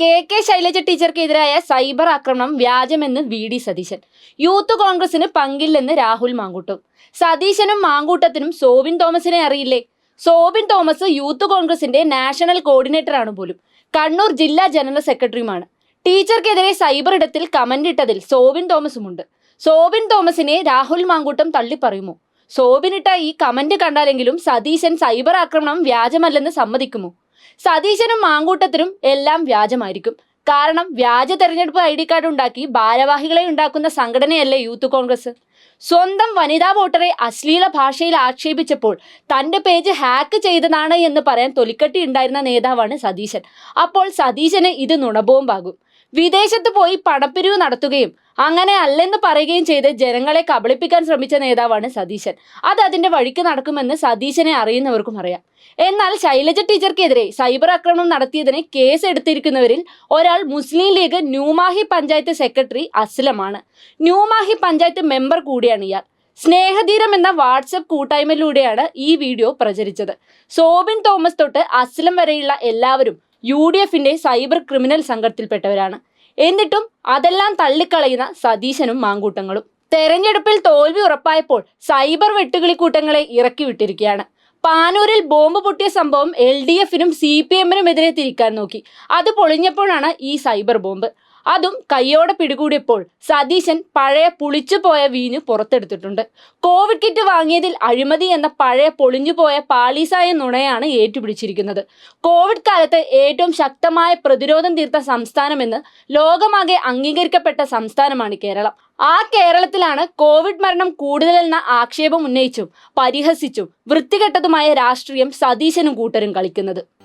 K K Shailaja ടീച്ചർക്കെതിരായ cyber ആക്രമണം വ്യാജമെന്ന് വി ഡി സതീശൻ. യൂത്ത് കോൺഗ്രസിന് പങ്കില്ലെന്ന് രാഹുൽ മാങ്കൂട്ടും. സതീശനും മാങ്കൂട്ടത്തിനും സോബിൻ തോമസിനെ അറിയില്ലേ? സോബിൻ തോമസ് യൂത്ത് കോൺഗ്രസിന്റെ നാഷണൽ കോർഡിനേറ്ററാണ് പോലും. കണ്ണൂർ ജില്ലാ ജനറൽ സെക്രട്ടറിയുമാണ്. ടീച്ചർക്കെതിരെ സൈബർ ഇടത്തിൽ കമന്റ് ഇട്ടതിൽ സോബിൻ തോമസുമുണ്ട്. സോബിൻ തോമസിനെ രാഹുൽ മാങ്കൂട്ടം തള്ളിപ്പറയുമോ? സോബിനിട്ട ഈ കമന്റ് കണ്ടാലെങ്കിലും സതീശൻ സൈബർ ആക്രമണം വ്യാജമല്ലെന്ന് സമ്മതിക്കുമോ? സതീശനും മാങ്കൂട്ടത്തിനും എല്ലാം വ്യാജമായിരിക്കും. കാരണം വ്യാജ തെരഞ്ഞെടുപ്പ് ഐ ഡി കാർഡ് ഉണ്ടാക്കി ഭാരവാഹികളെ ഉണ്ടാക്കുന്ന സംഘടനയല്ലേ യൂത്ത് കോൺഗ്രസ്. സ്വന്തം വനിതാ വോട്ടറെ അശ്ലീല ഭാഷയിൽ ആക്ഷേപിച്ചപ്പോൾ തന്റെ പേജ് ഹാക്ക് ചെയ്തതാണ് എന്ന് പറയാൻ തൊലിക്കട്ടി ഉണ്ടായിരുന്ന നേതാവാണ് സതീശൻ. അപ്പോൾ സതീശന് ഇത് നുണബോംബാകും. വിദേശത്ത് പോയി പടപ്പിരിവ് നടത്തുകയും അങ്ങനെ അല്ലെന്ന് പറയുകയും ചെയ്ത് ജനങ്ങളെ കബളിപ്പിക്കാൻ ശ്രമിച്ച നേതാവാണ് സതീശൻ. അത് അതിന്റെ വഴിക്ക് നടക്കുമെന്ന് സതീശനെ അറിയുന്നവർക്കും അറിയാം. എന്നാൽ ശൈലജ ടീച്ചർക്കെതിരെ സൈബർ ആക്രമണം നടത്തിയതിന് കേസ് എടുത്തിരിക്കുന്നവരിൽ ഒരാൾ മുസ്ലിം ലീഗ് ന്യൂമാഹി പഞ്ചായത്ത് സെക്രട്ടറി അസ്ലമാണ്. ന്യൂമാഹി പഞ്ചായത്ത് മെമ്പർ കൂടിയാണ് ഇയാൾ. സ്നേഹധീരം എന്ന വാട്സപ്പ് കൂട്ടായ്മയിലൂടെയാണ് ഈ വീഡിയോ പ്രചരിച്ചത്. സോബിൻ തോമസ് തൊട്ട് അസ്ലം വരെയുള്ള എല്ലാവരും യു ഡി എഫിന്റെ സൈബർ ക്രിമിനൽ സംഘത്തിൽപ്പെട്ടവരാണ് എന്നിട്ടും അതെല്ലാം തള്ളിക്കളയുന്ന സതീശനും മാങ്കൂട്ടങ്ങളും. തെരഞ്ഞെടുപ്പിൽ തോൽവി ഉറപ്പായപ്പോൾ സൈബർ വെട്ടുകിളിക്കൂട്ടങ്ങളെ ഇറക്കി വിട്ടിരിക്കുകയാണ്. പാനൂരിൽ ബോംബ് പൊട്ടിയ സംഭവം എൽ ഡി എഫിനും സി പി എമ്മിനും എതിരെ തിരിക്കാൻ നോക്കി. അത് പൊളിഞ്ഞപ്പോഴാണ് ഈ സൈബർ ബോംബ്. അതും കയ്യോടെ പിടികൂടിയപ്പോൾ സതീശൻ പഴയ പുളിച്ചുപോയ വീഞ്ഞു പുറത്തെടുത്തിട്ടുണ്ട്. കോവിഡ് കിറ്റ് വാങ്ങിയതിൽ അഴിമതി എന്ന പഴയ പൊളിഞ്ഞുപോയ പാളീസായ നുണയാണ് ഏറ്റുപിടിച്ചിരിക്കുന്നത്. കോവിഡ് കാലത്ത് ഏറ്റവും ശക്തമായ പ്രതിരോധം തീർത്ത സംസ്ഥാനമെന്ന് ലോകമാകെ അംഗീകരിക്കപ്പെട്ട സംസ്ഥാനമാണ് കേരളം. ആ കേരളത്തിലാണ് കോവിഡ് മരണം കൂടുതലെന്ന ആക്ഷേപം ഉന്നയിച്ചും പരിഹസിച്ചും വൃത്തികെട്ടതുമായ രാഷ്ട്രീയം സതീശനും കൂട്ടരും കളിക്കുന്നത്.